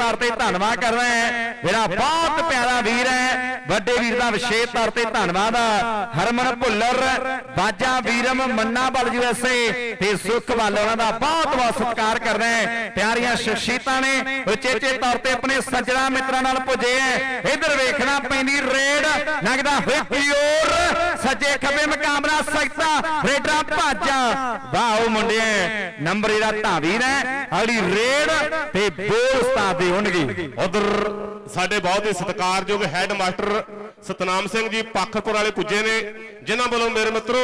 ਤੌਰ ਤੇ ਧੰਨਵਾਦ ਕਰਦਾ ਹੈ। ਮੇਰਾ ਬਹੁਤ ਪਿਆਰਾ ਵੀਰ ਹੈ। ਵੱਡੇ ਵੀਰ ਦਾ ਵਿਸ਼ੇਸ਼ ਤੌਰ ਤੇ ਧੰਨਵਾਦ ਹਰਮਨ ਭੁੱਲਰ, ਬਾਜਾ ਵੀਰਮ, ਮੰਨਾ ਬਲ ਯੂਐਸਏ ਤੇ ਸੁਖ ਵੱਲ ਉਹਨਾਂ ਦਾ ਬਹੁਤ ਬਹੁਤ ਸਤਿਕਾਰ ਕਰਦਾ ਹੈ। ਪਿਆਰੀਆਂ ਸ਼ਖਸੀਤਾਂ ਨੇ ਉਚੇਚੇ ਤੌਰ ਤੇ ਆਪਣੇ ਸੱਜਣਾ ਮਿੱਤਰਾਂ ਨਾਲ ਪੁੱਜੇ ਹੈ। ਇਧਰ ਵੇਖਣਾ ਪੈਂਦੀ ਰੇਡ, ਲੱਗਦਾ ਹੋਏ ਪਿਓਰ। ਸੱਜੇ ਖੱਬੇ ਮੁਕਾਬਲਾ ਸਕਤਾ ਰੇਡਰਾਂ ਭਾਜਾ। ਵਾਹ ਉਹ ਮੁੰਡੇ ਨੰਬਰ ਇਹਦਾ ਧਾਵੀਰ ਹੈ ਅਗਲੀ ਰੇਡ ਤੇ ਬੋਲ ਉਸਤਾਦ ਦੇ ਹੋਣਗੇ। ਉਧਰ ਸਾਡੇ ਬਹੁਤ ਹੀ ਸਤਿਕਾਰਯੋਗ ਹੈੱਡ ਮਾਸਟਰ ਸਤਨਾਮ ਸਿੰਘ ਜੀ ਪੱਖਪੁਰ ਵਾਲੇ ਪੁੱਜੇ ਨੇ। ਜਿਨ੍ਹਾਂ ਵੱਲੋਂ ਮੇਰੇ ਮਿੱਤਰੋ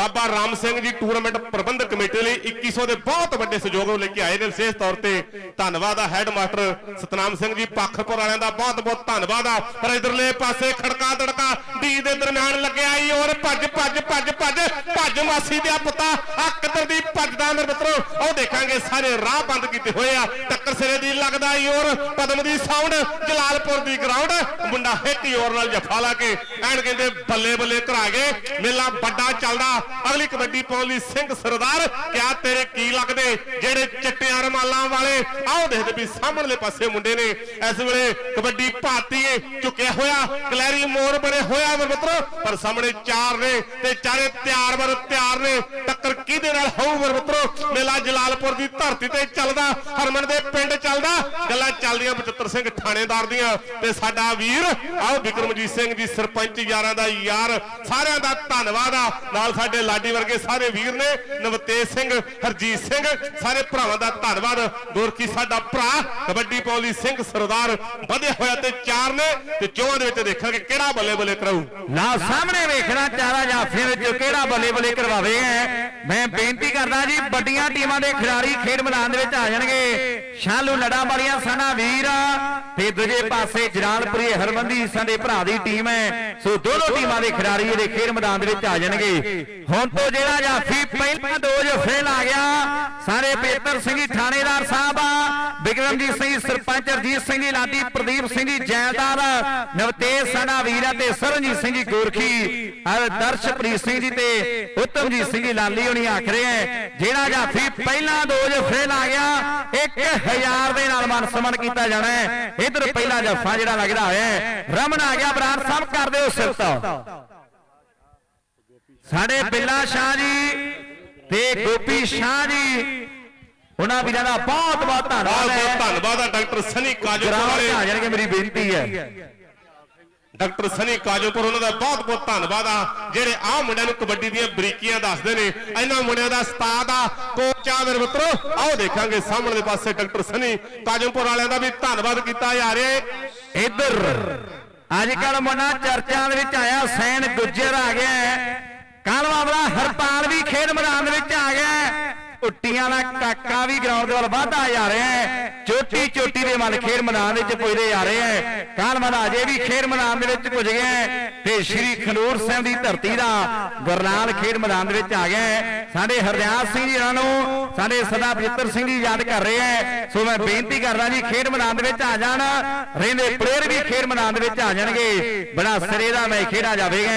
ਬਾਬਾ ਰਾਮ ਸਿੰਘ ਜੀ ਟੂਰਨਾਮੈਂਟ ਪ੍ਰਬੰਧਕ ਕਮੇਟੀ ਲਈ 2100 ਦੇ ਬਹੁਤ ਵੱਡੇ ਸਹਿਯੋਗ ਲੈ ਕੇ ਆਏ ਨੇ। ਵਿਸ਼ੇਸ਼ ਤੌਰ ਤੇ ਧੰਨਵਾਦ ਆ ਹੈੱਡ ਮਾਸਟਰ ਸਤਨਾਮ ਸਿੰਘ ਜੀ ਪੱਖਪੁਰ ਵਾਲਿਆਂ ਦਾ ਬਹੁਤ ਬਹੁਤ ਧੰਨਵਾਦ ਆ। ਪਰ ਇਧਰਲੇ ਪਾਸੇ ਖੜਕਾ ਦੜਕਾ ਡੀ ਦੇ ਦਰਮਿਆਨ ਲੱਗਿਆ ਈ, ਔਰ ਭੱਜ ਭੱਜ ਭੱਜ ਭੱਜ ਭੱਜ ਮਾਸੀ ਦਿਆ ਪੁੱਤਾ, ਆ ਕਿੱਧਰ ਦੀ ਭੱਜਦਾ ਮੇਰੇ ਮਿੱਤਰੋ, ਉਹ ਦੇਖਾਂਗੇ ਸਾਰੇ ਰਾਹ ਬੰਦ ਕੀਤੇ ਹੋਏ ਆ। ਟੱਕਰ ਸਿਰੇ ਦੀ ਲੱਗਦਾ ਈ, ਔਰ ਪਦਮ ਦੀ ਸਾਊਂਡ, ਜਲਾਲਪੁਰ ਦੀ ਗਰਾਊਂਡ ਮੁੰਡਾ ਹਿੱਟ ਈ ਔਰ ਨਾਲ ਜਫਾ ਲਾ ਕੇ ਐਨ ਕਹਿੰਦੇ ਬੱਲੇ ਬੱਲੇ ਘਰਾ ਗਏ। ਮੇਲਾ ਵੱਡਾ ਚੱਲਦਾ ਅਗਲੀ ਕਬੱਡੀ ਪਾਉਣ ਲਈ ਸਿੰਘ ਸਰਦਾਰ, ਕਿਆ ਤੇਰੇ ਕੀ ਲੱਗਦੇ? ਜਿਹੜੇ ਚਿੱਟਿਆਂ ਰਮਾਲਾਂ ਵਾਲੇ, ਆਓ ਦੇਖਦੇ ਵੀ ਸਾਹਮਣਲੇ ਪਾਸੇ ਮੁੰਡੇ ਨੇ ਇਸ ਵੇਲੇ ਕਬੱਡੀ ਭਾਤੀਏ ਝੁਕਿਆ ਹੋਇਆ, ਕਲੈਰੀ ਮੋਰ ਬਣੇ ਹੋਇਆ ਮੇਰੇ ਮਿੱਤਰੋ ਪਰ ਸਾਹਮਣੇ ਚਾਰ ਨੇ ਤੇ ਚਾਰੇ ਤਿਆਰ ਵਰ ਤਿਆਰ ਨੇ। ਟੱਕਰ ਕਿਹਦੇ ਨਾਲ ਹੋਊ ਮੇਰੇ ਮੇਲਾ ਜਲਾਲਪੁਰ ਦੀ ਧਰਤੀ ਤੇ ਚੱਲਦਾ, ਹਰਮਨ ਦੇ ਪਿੰਡ ਚੱਲਦਾ। ਗੱਲਾਂ ਚੱਲਦੀਆਂ ਬਚਿੱਤਰ ਸਿੰਘ ਥਾਣੇਦਾਰ ਦੀਆਂ। ਤੇ ਸਾਡਾ ਵੀਰ ਆਓ ਵਿਕਰਮਜੀਤ ਸਿੰਘ ਜੀ ਸਰਪੰਚ ਯਾਰਾਂ ਦਾ ਯਾਰ, ਸਾਰਿਆਂ ਦਾ ਧੰਨਵਾਦ ਆ। ਨਾਲ ਸਾਡੇ ਲਾਡੀ ਵਰਗੇ ਸਾਰੇ ਵੀਰ ਨੇ, ਨਵਤੇਜ ਸਿੰਘ, ਹਰਜੀਤ ਸਿੰਘ, ਸਾਰੇ ਭਰਾਵਾਂ ਦਾ ਧੰਨਵਾਦ। ਗੋਰਖੀ ਸਾਡਾ ਭਰਾ, ਕਬੱਡੀ ਪੌਲੀ ਸਿੰਘ ਸਰਦਾਰ ਵਧਿਆ ਹੋਇਆ ਤੇ ਚਾਰ ਨੇ, ਤੇ ਚੋਹਾਂ ਦੇ ਵਿੱਚ ਦੇਖਾਂਗੇ ਕਿਹੜਾ ਬੱਲੇ ਬੱਲੇ ਕਰਾਊ। ਨਾ ਸਾਹਮਣੇ ਵੇਖਣਾ ਚਾਰਾ ਜਾਫੀਆਂ ਵਿੱਚੋਂ ਕਿਹੜਾ ਬੱਲੇ ਬੱਲੇ ਕਰਵਾਵੇ ਮੈਂ ਬੇਨਤੀ ਕਰਦਾ ਜੀ, ਵੱਡੀਆਂ ਟੀਮਾਂ ਦੇ ਖਿਡਾਰੀ ਖੇਡ ਮੈਦਾਨ ਦੇ ਵਿੱਚ ਆ ਜਾਣਗੇ। ਸ਼ਾਲੂ ਲੜਾਂ ਵਾਲੀਆਂ ਸਾਨਾ ਵੀਰ ਤੇ ਦੂਜੇ ਪਾਸੇ ਜਲਾਲਪੁਰੀ ਹਰਬੰਦੀ ਸਾਡੇ ਭਰਾ ਦੀ ਟੀਮ ਹੈ। ਸੋ ਦੋਨੋਂ ਟੀਮਾਂ ਦੇ ਖਿਡਾਰੀ ਇਹਦੇ ਖੇਡ ਮੈਦਾਨ ਦੇ ਵਿੱਚ ਆ ਜਾਣਗੇ। ਹੁਣ ਤੋਂ ਜਿਹੜਾ ਜਾਫੀ ਪਹਿਲਾ ਦੋ ਜਫੇ ਲਾ ਗਿਆ। ਸਾਰੇ ਪੇਤਰ ਸਿੰਘ ਥਾਣੇਦਾਰ ਸਾਹਿਬ ਬਿਕਰਮਜੀਤ ਸਿੰਘ, ਸਰਪੰਚ ਅਰਜੀਤ ਸਿੰਘ ਜੀ ਲਾਡੀ ਪ੍ਰਦੀਪ ਸਿੰਘ ਜੀ ਜੈਲਦਾਰ ਨਵਤੇਜ ਸਾਡਾ ਵੀਰਾ ਤੇ ਸਰਨਜੀਤ ਸਿੰਘ ਜੀ ਗੋਰਖੀ। ਅਰ ਦਰਸ਼ਪ੍ਰੀਤ ਸਿੰਘ ਜੀ ਤੇ ਉਤਮਜੀਤ ਸਿੰਘ ਜੀ ਲਾਲੀ ਹੋਣੀ ਆਖ ਰਹੇ ਹੈ। ਜਿਹੜਾ ਜਾਫੀ ਪਹਿਲਾਂ ਦੋ ਜਫੇ ਲਾ ਗਿਆ 1000 ਦੇ ਨਾਲ ਮਾਨ ਸਨਮਾਨ ਕੀਤਾ ਜਾਣਾ ਹੈ। ਇਧਰ ਪਹਿਲਾ ਜਫਾ ਜਿਹੜਾ ਲੱਗਦਾ ਹੋਇਆ ਹੈ। ਰਮਨ ਆ ਗਿਆ ਬਰਾੜ ਸਾਹਿਬ ਕਰ ਦਿਓ ਸਿਫਤ। ਸਾਡੇ ਬਿੱਲਾ ਸ਼ਾਹ ਜੀ ਤੇ ਗੋਪੀ ਸ਼ਾਹ ਜੀ ਉਹਨਾਂ ਵੀਰਾਂ ਦਾ ਬਹੁਤ ਬਹੁਤ ਬਹੁਤ ਧੰਨਵਾਦ ਬਹੁਤ ਹੈ ਧੰਨਵਾਦ ਡਾਕਟਰ ਸਨੀ ਗਰਾਊਂਡ ਵਾਲੇ। ਤੇ ਆ ਜਾਣਗੇ ਮੇਰੀ ਬੇਨਤੀ ਹੈ। ਡਾਕਟਰ ਸਨੀ ਕਾਜੋਪੁਰ ਉਹਨਾਂ ਦਾ ਬਹੁਤ ਬਹੁਤ ਧੰਨਵਾਦ ਆ। ਜਿਹੜੇ ਆਹ ਮੁੰਡਿਆਂ ਨੂੰ ਕਬੱਡੀ ਦੀਆਂ ਬਰੀਕੀਆਂ ਦੱਸਦੇ ਨੇ, ਇਹਨਾਂ ਮੁੰਡਿਆਂ ਦਾ ਉਸਤਾਦ ਆ, ਕੋਚ ਆ ਮੇਰੇ ਮਿੱਤਰੋ। ਆਓ ਦੇਖਾਂਗੇ ਸਾਹਮਣੇ ਦੇ ਪਾਸੇ ਡਾਕਟਰ ਸਨੀ ਕਾਜੋਪੁਰ ਵਾਲਿਆਂ ਦਾ ਵੀ ਧੰਨਵਾਦ ਕੀਤਾ ਜਾ ਰਿਹਾ ਹੈ ਇੱਧਰ। ਅੱਜ ਕੱਲ ਮੁੰਡਾ ਚਰਚਾਂ ਦੇ ਵਿੱਚ ਆਇਆ ਸੈਨ ਗੁੱਜਰ ਆ ਗਿਆ ਕੱਲ ਕਾਲਵਾ ਵਾਲਾ ਹਰਪਾਲ ਵੀ ਖੇਡ ਮੈਦਾਨ ਦੇ ਵਿੱਚ ਆ ਗਿਆ ਉੱਟੀਆਂ ਦਾ ਕਾਕਾ ਵੀ ਗਰਾਊਂਡ ਦੇ ਵੱਲ ਵਧਦਾ ਜਾ ਰਿਹਾ ਹੈ। ਚੋਟੀ ਚੋਟੀ ਦੇ ਮਨ ਖੇਡ ਮੈਦਾਨ ਵਿੱਚ ਪੁੱਜਦੇ ਜਾ ਰਹੇ ਹੈ। ਕਾਲਵਾ ਦਾ ਅਜੇ ਵੀ ਖੇਡ ਮੈਦਾਨ ਦੇ ਵਿੱਚ ਪੁੱਜ ਗਿਆ ਤੇ ਸ਼੍ਰੀ ਖਨੂਰ ਸਾਹਿਬ ਦੀ ਧਰਤੀ ਦਾ ਗੁਰਨਾਲ ਖੇਡ ਮੈਦਾਨ ਦੇ ਵਿੱਚ ਆ ਗਿਆ ਹੈ। ਸਾਡੇ ਹਰਦਿਆਲ ਸਿੰਘ ਜੀ ਇਹਨਾਂ ਨੂੰ, ਸਾਡੇ ਸਦਾ ਪਵਿੱਤਰ ਸਿੰਘ ਜੀ ਯਾਦ ਕਰ ਰਹੇ ਹੈ। ਸੋ ਮੈਂ ਬੇਨਤੀ ਕਰਦਾ ਜੀ, ਖੇਡ ਮੈਦਾਨ ਦੇ ਵਿੱਚ ਆ ਜਾਣ। ਰਹਿੰਦੇ ਪਲੇਅਰ ਵੀ ਖੇਡ ਮੈਦਾਨ ਦੇ ਵਿੱਚ ਆ ਜਾਣਗੇ। ਬੜਾ ਸਿਰੇ ਦਾ ਮੈਚ ਖੇਡਾ ਜਾਵੇਗਾ।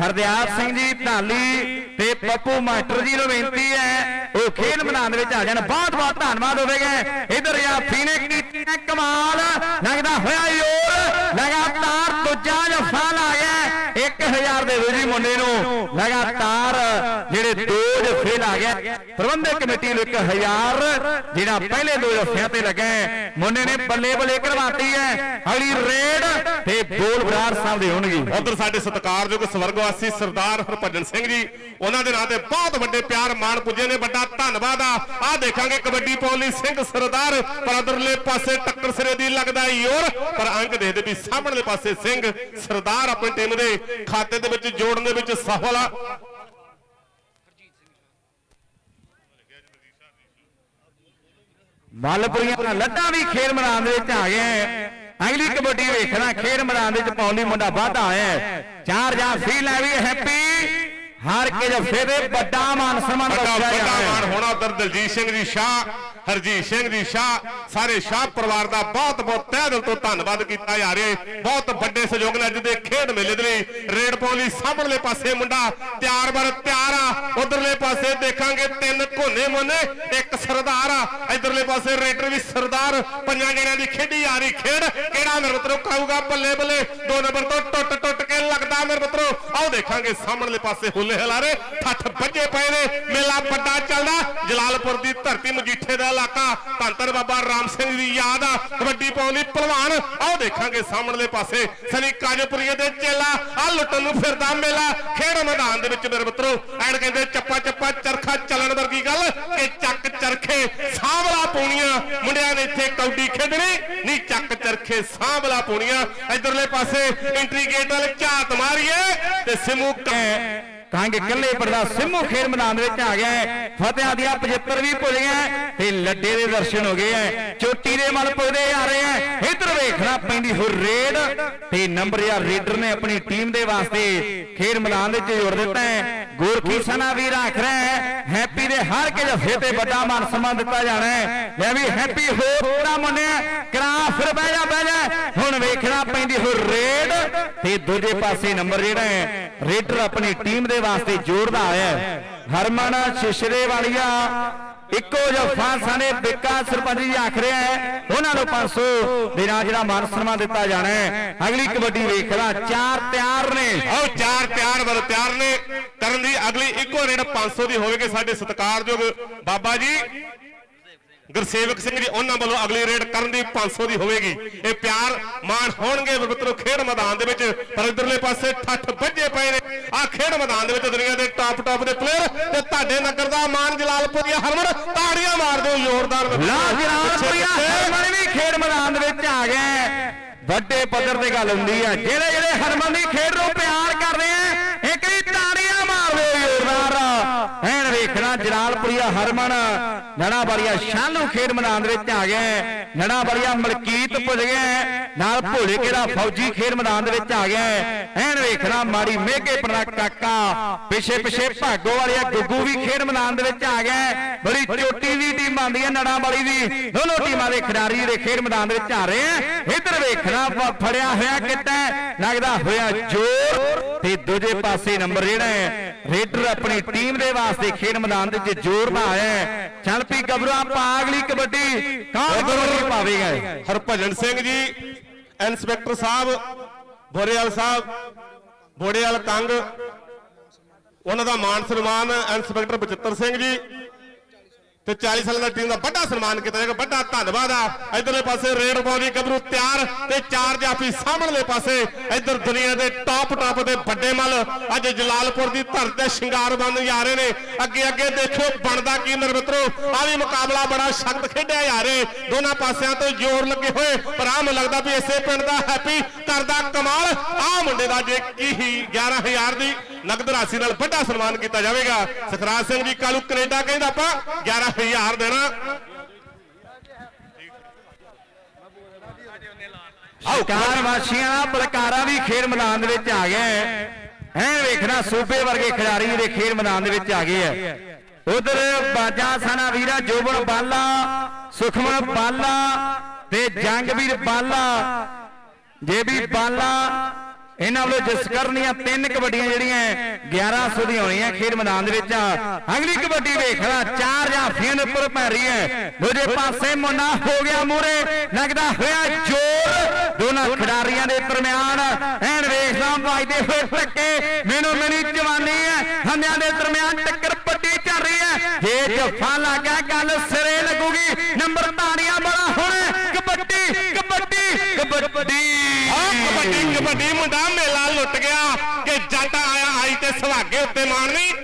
ਹਰਦਿਆਲ ਸਿੰਘ ਜੀ ਢਾਲੀ ਤੇ ਪੱਪੂ ਮਾਸਟਰ ਜੀ ਨੂੰ ਬੇਨਤੀ ਹੈ, ਉਹ ਖੇਡ ਮੈਦਾਨ ਦੇ ਵਿੱਚ ਆ ਜਾਣ। ਬਹੁਤ ਬਹੁਤ ਧੰਨਵਾਦ ਹੋਵੇਗਾ। ਇਧਰ ਯਾਫ਼ੀ ਨੇ ਕੀਤੀ ਕਮਾਲ। ਲੱਗਦਾ ਹੋਇਆ ਯੋਰ ਲਗਾਤਾਰ ਦੂਜਾ ਜਫਾ ਲਾ ਗਿਆ। 1000 ਦੇ ਵਿਜੀ ਮੁੰਡੇ ਨੂੰ। ਲਗਾਤਾਰ ਜਿਹੜੇ ਦੋ ਜਫੇ ਲਾ ਗਿਆ ਪ੍ਰਬੰਧਕ ਕਮੇਟੀ ਨੂੰ 1000 ਜਿਹੜਾ ਪਹਿਲੇ ਦੋ ਜਫਿਆਂ ਤੇ ਲੱਗਾ ਹੈ, ਨੇ ਬੱਲੇ ਬੱਲੇ ਕਰਵਾਤੀ ਹੈ। ਅਗਲੀ ਰੇਡ ਤੇ ਬੋਲ ਬਰਾੜ ਸਾਹਿਬ ਦੇ ਹੋਣਗੇ। ਉਧਰ ਸਾਡੇ ਸਤਿਕਾਰਯੋਗ ਸਵਰਗਵਾਸੀ ਸਰਦਾਰ ਹਰਭਜਨ ਸਿੰਘ ਜੀ ਉਹਨਾਂ ਦੇ ਨਾਂ ਤੇ ਬਹੁਤ ਵੱਡੇ ਪਿਆਰ ਮਾਣ ਪੁੱਜੇ ਨੇ। ਵੱਡਾ ਧੰਨਵਾਦ ਆ। ਆ ਦੇਖਾਂਗੇ ਕਬੱਡੀ ਪੌਲੀ ਸਿੰਘ ਸਰਦਾਰ ਪਰ ਉਧਰਲੇ ਪਾਸੇ ਟੱਕਰ ਸਿਰੇ ਦੀ ਲੱਗਦਾ ਯੋਰ ਪਰ ਅੰਕ ਦੇਖਦੇ ਵੀ ਸਾਹਮਣੇ ਪਾਸੇ ਸਿੰਘ ਸਰਦਾਰ ਆਪਣੀ ਟੀਮ ਦੇ ਖਾਤੇ ਦੇ ਵਿੱਚ ਜੋੜਨ ਦੇ ਵਿੱਚ ਸਫਲ ਆ। ਮਲਪੁਰੀਆਂ ਲੱਡਾਂ ਵੀ ਖੇਡ ਮੈਦਾਨ ਦੇ ਵਿੱਚ ਆ ਹੈ। ਅਗਲੀ ਕਬੱਡੀ ਵੇਖਣਾ ਖੇਡ ਮੈਦਾਨ ਦੇ ਵਿੱਚ ਪੌਲੀ ਮੁੰਡਾ ਵਾਧਾ ਹੈ ਚਾਰ ਜਾਂ ਫੀ ਲੈ ਵੀ ਹੈਪੀ। ਹਰ ਕੇ ਜਫੇ ਦੇ ਵੱਡਾ ਮਾਨ ਸਨਮਾਨ ਵੱਡਾ ਬਖਸ਼ਿਆ ਵੱਡਾ ਹੈ ਹੋਣਾ ਉਧਰ ਦਲਜੀਤ ਸਿੰਘ ਜੀ ਸ਼ਾਹ। ਹਰਜੀਤ ਸਿੰਘ ਜੀ ਸ਼ਾਹ, ਸਾਰੇ ਸ਼ਾਹ ਪਰਿਵਾਰ ਦਾ ਬਹੁਤ ਬਹੁਤ ਤਹਿ ਦਿਲ ਤੋਂ ਧੰਨਵਾਦ ਕੀਤਾ ਜਾ ਰਿਹਾ ਬਹੁਤ ਵੱਡੇ ਸਹਿਯੋਗ ਨਾਲ ਅੱਜ ਦੇ ਖੇਡ ਮੇਲੇ ਦੇ ਲਈ ਰੇਡ ਪੌਲੀ ਸਾਹਮਣੇ ਪਾਸੇ ਮੁੰਡਾ ਤਿਆਰ ਬਰ ਤਿਆਰ ਆ। ਉਧਰਲੇ ਪਾਸੇ ਦੇਖਾਂਗੇ ਤਿੰਨ ਘੋਨੇ ਮੋਨੇ, ਇੱਕ ਸਰਦਾਰ ਆ। ਇਧਰਲੇ ਪਾਸੇ ਰੇਡਰ ਵੀ ਸਰਦਾਰ, ਪੰਜਾਂ ਜਣਿਆਂ ਦੀ ਖੇਡੀ ਆ ਰਹੀ ਖੇਡ। ਕਿਹੜਾ ਮੇਰੇ ਮਿੱਤਰੋ ਕਾਊਗਾ ਬੱਲੇ ਬੱਲੇ, ਦੋ ਨੰਬਰ ਤੋਂ ਟੁੱਟ ਟੁੱਟ ਕੇ ਲੱਗਦਾ ਮੇਰੇ ਮਿੱਤਰੋ ਆਓ ਦੇਖਾਂਗੇ ਸਾਹਮਣੇ ਪਾਸੇ ਹੁੱਲੇ ਹਲਾਰੇ ਠੱਠ ਵੱਜੇ ਪਏ ਨੇ। ਮੇਲਾ ਵੱਡਾ ਚੱਲਦਾ। ਜਲਾਲਪੁਰ ਦੀ ਧਰਤੀ ਮਜੀਠੇ ਦਾ ਇਲਾਕਾ। ਧੰਨ ਬਾਬਾ ਰਾਮ ਸਿੰਘ ਦੀ ਯਾਦ ਆ। ਕਬੱਡੀ ਪਾਉਣ ਲਈ ਪਹਿਲਵਾਨ। ਆਓ ਦੇਖਾਂਗੇ ਸਾਹਮਣੇ ਪਾਸੇ। ਸਨੀ ਕਾਜਪੁਰੀਏ ਦੇ ਚੇਲਾ। ਆ ਲੁੱਟਣ ਨੂੰ ਫਿਰਦਾ ਮੇਲਾ। ਖੇਡ ਮੈਦਾਨ ਦੇ ਵਿੱਚ ਮੇਰੇ ਮਿੱਤਰੋ, ਐਨ ਕਹਿੰਦੇ ਚੱਪਾ ਚੱਪਾ ਚਰਖਾ ਚੱਲਣ ਵਰਗੀ ਗੱਲ ਕਿ ਚੱਕ ਚਰਖੇ ਸਾਂਭਲਾ ਪੌਣੀਆਂ। ਮੁੰਡਿਆਂ ਨੇ ਇੱਥੇ ਕੌਡੀ ਖੇਡਣੀ। ਨਹੀਂ, ਚੱਕ ਚਰਖੇ ਸਾਂਭਲਾ ਪੌਣੀਆਂ। ਇਧਰਲੇ ਪਾਸੇ ਐਂਟਰੀ ਗੇਟ ਵਾਲੇ ਝਾਤ ਮਾਰੀਏ ਤੇ ਸਿਮੂ ਕ- ਕਾਂਗੇ ਕੱਲੇ ਪਰਦਾ ਸਿੰਮੂ ਖੇਡ ਮੈਦਾਨ ਦੇ ਵਿੱਚ ਆ ਗਿਆ ਹੈ। ਫਤਿਹਾਂ ਦੀਆਂ 75 ਵੀ ਭੁੱਲ ਗਿਆ ਤੇ ਲੱਡੇ ਦੇ ਦਰਸ਼ਨ ਹੋ ਗਏ ਹੈ। ਚੋਟੀ ਦੇ ਮਲ ਪੁੱਗਦੇ ਆ ਰਹੇ ਹੈ। ਇੱਧਰ ਵੇਖਣਾ ਪੈਂਦੀ ਹੋ ਰੇਡ ਤੇ ਨੰਬਰ ਯਾਰ ਰੇਡਰ ਨੇ ਆਪਣੀ ਟੀਮ ਦੇ ਵਾਸਤੇ ਖੇਡ ਮੈਦਾਨ ਦੇ ਵਿੱਚ ਜੋੜ ਦਿੱਤਾ ਹੈ। ਗੋਰਖੀ ਸਨਾ ਵੀ ਰੱਖ ਰਿਹਾ ਹੈਪੀ ਦੇ ਹਰ ਕੇ ਜਫੇ ਤੇ ਵੱਡਾ ਮਾਨ ਸਨਮਾਨ ਦਿੱਤਾ ਜਾਣਾ ਹੈ। ਲੈ ਵੀ ਹੈਪੀ ਹੋ ਪੂਰਾ ਮੁੰਡਿਆ ਕਰਾ ਫਿਰ ਬਹਿ ਜਾ ਬਹਿ ਜਾ। ਹੁਣ ਵੇਖਣਾ ਪੈਂਦੀ ਹੋ ਰੇਡ। ਤੇ ਦੂਜੇ ਪਾਸੇ ਨੰਬਰ ਜਿਹੜਾ ਹੈ, ਰੇਡਰ ਆਪਣੀ ਟੀਮ ਦੇ ਵਾਸਤੇ ਜੋੜਦਾ ਆਇਆ ਹਰਮਨ ਸ਼ਿਸ਼ਰੇ ਵਾਲੀਆ ਇੱਕੋ ਜਫਾ ਸਾਨੇ ਬਿੱਕਾ ਸਰਪੰਚ ਜੀ ਆਖ ਰਿਹਾ ਹੈ, ਉਹਨਾਂ ਨੂੰ 500 ਦੇ ਨਾਲ ਜਿਹੜਾ ਮਾਨ ਸਨਮਾਨ ਦਿੱਤਾ ਜਾਣਾ ਹੈ। ਅਗਲੀ ਕਬੱਡੀ ਵੇਖਦਾ ਚਾਰ ਤਿਆਰ ਨੇ। ਆਓ, ਚਾਰ ਤਿਆਰ ਬਰ ਤਿਆਰ ਨੇ। ਕਰਨ ਦੀ ਅਗਲੀ ਇੱਕੋ ਰੇਡ 500 ਦੀ ਹੋਵੇਗੀ ਸਾਡੇ ਸਤਿਕਾਰਯੋਗ ਬਾਬਾ ਜੀ। ਗੁਰਸੇਵਕ ਸਿੰਘ ਜੀ, ਉਹਨਾਂ ਵੱਲੋਂ ਅਗਲੀ ਰੇਡ ਕਰਨ ਦੀ 500 ਦੀ ਹੋਵੇਗੀ। ਇਹ ਪਿਆਰ ਮਾਣ ਹੋਣਗੇ ਮਿੱਤਰੋ ਖੇਡ ਮੈਦਾਨ ਦੇ ਵਿੱਚ, ਪਰ ਇਧਰਲੇ ਪਾਸੇ ਠੱਠ ਵੱਜੇ ਪਏ ਨੇ। ਆ ਖੇਡ ਮੈਦਾਨ ਦੇ ਵਿੱਚ ਦੁਨੀਆ ਦੇ ਟਾਪ ਟਾਪ ਦੇ ਪਲੇਅਰ ਤੇ ਤੁਹਾਡੇ ਨਗਰ ਦਾ ਮਾਨ ਜਲਾਲਪੁਰ ਦੀ ਹਰਮਨ ਤਾੜੀਆਂ ਮਾਰ ਦਿਓ ਜ਼ੋਰਦਾਰ ਲਾ ਹਰਮਨ ਵੀ ਖੇਡ ਮੈਦਾਨ ਦੇ ਵਿੱਚ ਆ ਗਿਆ। ਵੱਡੇ ਪੱਧਰ ਤੇ ਗੱਲ ਹੁੰਦੀ ਹੈ ਜਿਹੜੇ ਜਿਹੜੇ ਹਰਮਨ ਦੀ ਖੇਡ ਨੂੰ ਪਿਆਰ ਐਨ ਵੇਖਣਾ ਜਲਾਲਪੁਰੀਆ, ਹਰਮਨ ਨਣਾ ਸ਼ਾਨੂ ਖੇਡ ਮੈਦਾਨ ਦੇ ਵਿੱਚ ਆ ਗਿਆ ਹੈ। ਮਲਕੀਤ ਭੁੱਲ ਗਿਆ ਨਾਲ ਭੋਲੇ ਕਿਹੜਾ ਫੌਜੀ ਖੇਡ ਮੈਦਾਨ ਦੇ ਵਿੱਚ ਆ ਗਿਆ ਹੈ। ਐਨ ਵੇਖਣਾ ਮਾੜੀ ਮੇਘੇ ਪਰਨਾ ਕਾਕਾ। ਪਿਛੇ ਪਿਛੇ ਭਾਗੋ ਵਾਲਿਆ ਗੁੱਗੂ ਵੀ ਖੇਡ ਮੈਦਾਨ ਦੇ ਵਿੱਚ ਆ ਗਿਆ ਬੜੀ ਚੋਟੀ ਦੀ ਟੀਮ ਆਂਦੀ ਹੈ ਨੜਾ ਵਾਲੀ ਦੀ ਦੋਨੋਂ ਟੀਮਾਂ ਦੇ ਖਿਡਾਰੀ ਦੇ ਖੇਡ ਮੈਦਾਨ ਦੇ ਵਿੱਚ ਆ ਰਹੇ ਆ ਇੱਧਰ ਵੇਖਣਾ ਫੜਿਆ ਹੋਇਆ ਕਿੱਤਾ ਲੱਗਦਾ ਹੋਇਆ ਜ਼ੋਰ। ਤੇ ਦੂਜੇ ਪਾਸੇ ਨੰਬਰ ਜਿਹੜਾ ਹੈ ਰੇਡਰ ਆਪਣੀ ਟੀਮ ਦੇ ਵਾਸਤੇ ਖੇਡ ਮੈਦਾਨ ਦੇ ਵਿੱਚ ਜ਼ੋਰ ਦਾ ਆਇਆ ਹੈ। ਚੱਲ ਪੀ ਗਬਰਾ ਪਾਗਲੀ ਕਬੱਡੀ। ਕੌਣ ਕਬੱਡੀ ਪਾਵੇਗਾ ਹਰਭਜਨ ਸਿੰਘ ਜੀ ਇੰਸਪੈਕਟਰ ਸਾਹਿਬ ਬੋਰੇਵਾਲ ਸਾਹਿਬ ਬੋੜੇਵਾਲ ਕੰਗ ਉਹਨਾਂ ਦਾ ਮਾਨ ਸਨਮਾਨ ਇੰਸਪੈਕਟਰ ਬਚਿੱਤਰ ਸਿੰਘ ਜੀ ਤੇ 40 ਸਾਲਾਂ ਦਾ ਟੀਮ ਦਾ ਵੱਡਾ ਸਨਮਾਨ ਕੀਤਾ ਜਾਏਗਾ, ਵੱਡਾ ਧੰਨਵਾਦ ਆ। ਇਧਰਲੇ ਪਾਸੇ ਰੇਡ ਪਾਉਂਦੀ ਗੱਭਰੂ ਤਿਆਰ ਤੇ ਚਾਰ ਜਾਫੀ ਸਾਹਮਣਲੇ ਪਾਸੇ, ਇਧਰ ਦੁਨੀਆ ਦੇ ਟਾਪ ਟਾਪ ਦੇ ਵੱਡੇ ਮੱਲ। ਅੱਜ ਜਲਾਲਪੁਰ ਦੀ ਧਰਤੀ ਤੇ ਸ਼ਿੰਗਾਰ ਬਣ ਜਾ ਰਹੇ ਨੇ। ਅੱਗੇ ਅੱਗੇ ਦੇਖੋ ਬਣਦਾ ਕੀ ਮੇਰੇ ਮਿੱਤਰੋ। ਆ ਵੀ ਮੁਕਾਬਲਾ ਬੜਾ ਸਖਤ ਖੇਡਿਆ ਜਾ ਰਿਹਾ ਦੋਨਾਂ ਪਾਸਿਆਂ ਤੋਂ ਜ਼ੋਰ ਲੱਗੇ ਹੋਏ। ਪਰ ਆਹ ਮੈਨੂੰ ਲੱਗਦਾ ਵੀ ਇਸੇ ਪਿੰਡ ਦਾ ਹੈਪੀ ਕਰਦਾ ਕਮਾਲ। ਆਹ ਮੁੰਡੇ ਦਾ ਜੇ ਕੀ ਹੀ 11000 ਦੀ ਨਗਦ ਰਾਸ਼ੀ ਨਾਲ ਵੱਡਾ ਸਨਮਾਨ ਕੀਤਾ ਜਾਵੇਗਾ। ਸਖਰਾਜ ਸਿੰਘ ਜੀ ਕਾਲੂ ਕੈਨੇਡਾ ਕਹਿੰਦਾ ਆਪਾਂ 11000 ਦੇਣਾ। ਕਾਰ ਵਾਸੀਆਂ ਦਾ ਬਲਕਾਰਾ ਵੀ ਖੇਡ ਮੈਦਾਨ ਦੇ ਵਿੱਚ ਆ ਗਿਆ ਹੈ ਵੇਖਣਾ ਸੂਬੇ ਵਰਗੇ ਖਿਡਾਰੀ ਦੇ ਖੇਡ ਮੈਦਾਨ ਦੇ ਵਿੱਚ ਆ ਗਏ ਹੈ ਉਧਰ ਬਾਜਾ ਸਾਨਾ ਵੀਰਾ ਜੋਬਨ ਬਾਲਾ, ਸੁਖਮਨ ਬਾਲਾ ਤੇ ਜੰਗਵੀਰ ਬਾਲਾ ਜੇ ਵੀ ਬਾਲਾ ਇਹਨਾਂ ਵੱਲੋਂ ਜਿਸ ਕਰਨੀਆਂ ਤਿੰਨ ਕਬੱਡੀਆਂ ਜਿਹੜੀਆਂ 1100 ਦੀਆਂ ਹੋਣੀਆਂ ਖੇਡ ਮੈਦਾਨ ਦੇ ਵਿੱਚ। ਅਗਲੀ ਕਬੱਡੀ ਵੇਖਣਾ ਚਾਰ ਜਾਫੀਆਂ ਦੇ ਉੱਪਰ ਪੈ ਰਹੀ ਹੈ। ਦੂਜੇ ਪਾਸੇ ਮੁੰਡਾ ਹੋ ਗਿਆ ਮੂਰੇ ਲੱਗਦਾ ਹੋਇਆ ਜ਼ੋਰ। ਦੋਨਾਂ ਖਿਡਾਰੀਆਂ ਦੇ ਦਰਮਿਆਨ ਐਨ ਵੇਖਦਾ ਵੱਜਦੇ ਹੋਏ ਟੱਕੇ ਮੈਨੂੰ ਮੇਰੀ ਜਵਾਨੀ ਹੈ ਹੰਨਿਆਂ ਦੇ ਦਰਮਿਆਨ ਟੱਕਰ ਪੱਟੀ ਚੱਲ ਰਹੀ ਹੈ ਜੇ ਜਫਾ ਲੱਗਾ ਗੱਲ ਸਿਰੇ ਲੱਗੂਗੀ ਨੰਬਰ ਤਾੜੀਆਂ ਬੜਾ ਹੁਣ ਕਬੱਡੀ ਕਬੱਡੀ ਕਬੱਡੀ ਆ ਕਬੱਡੀ ਮੁੰਡਾ ਮੇਲਾ ਲੁੱਟ ਗਿਆ ਕਿ ਜੱਟ ਆਇਆ ਆਈ ਤੇ ਸੁਹਾਗੇ ਉੱਤੇ ਮਾਰਨੀ।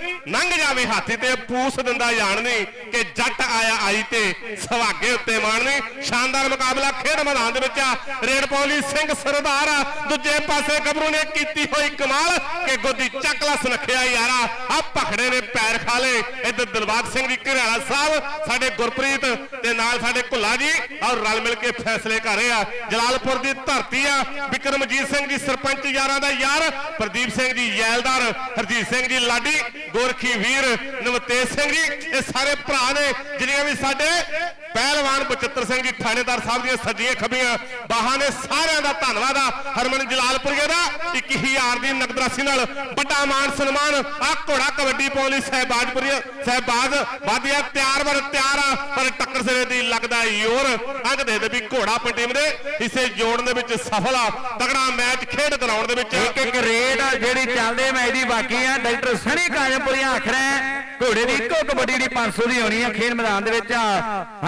ਲੰਘ ਜਾਵੇ ਹਾਥੀ ਤੇ ਪੂਸ ਦਿੰਦਾ ਜਾਣਨੀ ਕਿ ਜੱਟ ਆਇਆ ਆਈ ਤੇ ਸੁਹਾਗੇ ਉੱਤੇ ਮਾਰਨੀ ਸ਼ਾਨਦਾਰ ਮੁਕਾਬਲਾ ਖੇਡ ਮੈਦਾਨ ਦੇ ਵਿੱਚ ਆ। ਰੇਡ ਸਿੰਘ ਸਰਦਾਰ ਆ। ਦੂਜੇ ਪਾਸੇ ਗੱਭਰੂ ਨੇ ਕੀਤੀ ਹੋਈ ਕਮਾਲ ਕਿ ਗੋਦੀ ਚੱਕਲਾ ਸੁਨੱਖਿਆ ਯਾਰਾ। ਆ ਭਖੜੇ ਨੇ ਪੈਰ ਖਾ ਲਏ। ਇੱਧਰ ਦਿਲਬਾਗ ਸਿੰਘ ਜੀ ਘਰਿਆਲਾ ਸਾਹਿਬ, ਸਾਡੇ ਗੁਰਪ੍ਰੀਤ ਤੇ ਨਾਲ ਸਾਡੇ ਭੁੱਲਾ ਜੀ ਔਰ ਰਲ ਮਿਲ ਕੇ ਫੈਸਲੇ ਕਰ ਰਹੇ ਆ। ਜਲਾਲਪੁਰ ਦੀ ਧਰਤੀ ਆ। ਵਿਕਰਮਜੀਤ ਸਿੰਘ ਜੀ ਸਰਪੰਚ ਯਾਰਾਂ ਦਾ ਯਾਰ। ਪ੍ਰਦੀਪ ਸਿੰਘ ਜੀ ਯੈਲਦਾਰ। ਹਰਜੀਤ ਸਿੰਘ ਜੀ ਲਾਡੀ। ਗੋਰਖੀ ਵੀਰ ਨਵਤੇਜ ਸਿੰਘ ਜੀ ਇਹ ਸਾਰੇ ਭਰਾ ਨੇ ਜਿਹੜੀਆਂ ਵੀ ਸਾਡੇ ਪਹਿਲਵਾਨ ਬਚਿੱਤਰ ਸਿੰਘ ਜੀ ਥਾਣੇਦਾਰ ਸਾਹਿਬ ਦੀਆਂ ਸੱਜੀਆਂ ਖੱਬੀਆਂ ਬਾਹਾਂ ਨੇ ਸਾਰਿਆਂ ਦਾ ਧੰਨਵਾਦ ਆ। ਹਰਮਨ ਜਲਾਲਪੁਰੀਏ ਦਾ 21000 ਦੀ ਨਗਦ ਰਾਸ਼ੀ ਨਾਲ। ਵੱਡਾ ਮਾਨ ਸਨਮਾਨ ਆ ਘੋੜਾ ਕਬੱਡੀ ਪੌਲੀ ਸਹਿਬਾਜਪੁਰੀ ਸਹਿਬਾਜ਼ ਵਾਦੀਆ ਤਿਆਰ ਵਰ ਤਿਆਰ ਆ, ਪਰ ਟੱਕਰ ਸਿਰੇ ਦੀ ਲੱਗਦਾ ਯੋਰ ਅੰਗ ਦੇ ਦੇ ਵੀ ਘੋੜਾ ਆਪਣੀ ਦੇ ਹਿੱਸੇ ਜੋੜਨ ਦੇ ਵਿੱਚ ਸਫਲ ਆ। ਤਗੜਾ ਮੈਚ ਖੇਡ ਕਰਾਉਣ ਦੇ ਵਿੱਚ ਇੱਕ ਇੱਕ ਰੇਡ ਜਿਹੜੀ ਚੱਲਦੇ ਮੈਚ ਦੀ ਬਾਕੀ ਆ। ਡਾਕਟਰ ਸਣੀ ਕਾਜਮਪੁਰੀਆ ਆਖਰਾ ਘੋੜੇ ਦੀ ਇੱਕੋ ਕਬੱਡੀ ਦੀ 500 ਦੀ ਹੋਣੀ ਆ, ਖੇਡ ਮੈਦਾਨ ਦੇ ਵਿੱਚ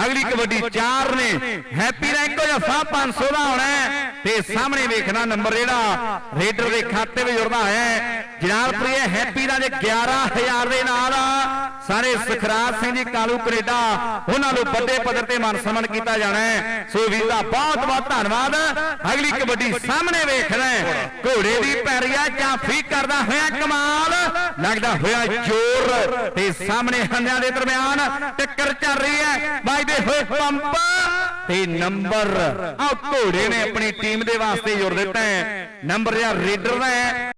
ਅਗਲੀ ਕਬੱਡੀ 4 ਨੇ। ਹੈਪੀ ਦਾ ਇੱਕੋ ਜਫਾ 500 ਦਾ ਹੋਣਾ ਤੇ ਸਾਹਮਣੇ ਵੇਖਣਾ ਨੰਬਰ ਜਿਹੜਾ, ਰੇਡਰ ਦੇ ਖਾਤੇ ਵਿੱਚ ਜੁੜਦਾ ਹੈ। ਜਲਾਲਪੁਰੀਆ ਹੈਪੀ ਦਾ ਜੇ 11000 ਦੇ ਨਾਲ ਸਾਰੇ ਸੁਖਰਾਜ ਸਿੰਘ ਜੀ ਕਾਲੂ ਕੈਨੇਡਾ ਉਹਨਾਂ ਨੂੰ ਵੱਡੇ ਪੱਧਰ ਤੇ ਮਾਨ ਸਨਮਾਨ ਕੀਤਾ ਜਾਣਾ ਹੈ। ਸੋ ਵੀਰ ਦਾ ਬਹੁਤ ਬਹੁਤ ਧੰਨਵਾਦ। ਅਗਲੀ ਕਬੱਡੀ ਸਾਹਮਣੇ ਵੇਖਣਾ ਘੋੜੇ ਦੀ ਪੈਰੀਆ ਜਾਫੀ ਕਰਦਾ ਹੋਇਆ ਕਮਾਲ ਲੱਗਦਾ ਹੋਇਆ ਜ਼ੋਰ। ਤੇ ਸਾਹਮਣੇ ਹੰਦਿਆਂ ਦੇ ਦਰਮਿਆਨ ਟੱਕਰ ਚੱਲ ਰਹੀ ਹੈ। ਵੱਜਦੇ ਹੋਏ ਪੰਪ ਤੇ ਨੰਬਰ। ਆ ਘੋੜੇ ਨੇ ਆਪਣੀ ਟੀਮ ਦੇ ਵਾਸਤੇ ਜੁੜ ਦਿੱਤਾ ਹੈ। ਨੰਬਰ ਜਿਹੜਾ ਰੇਡਰ ਹੈ।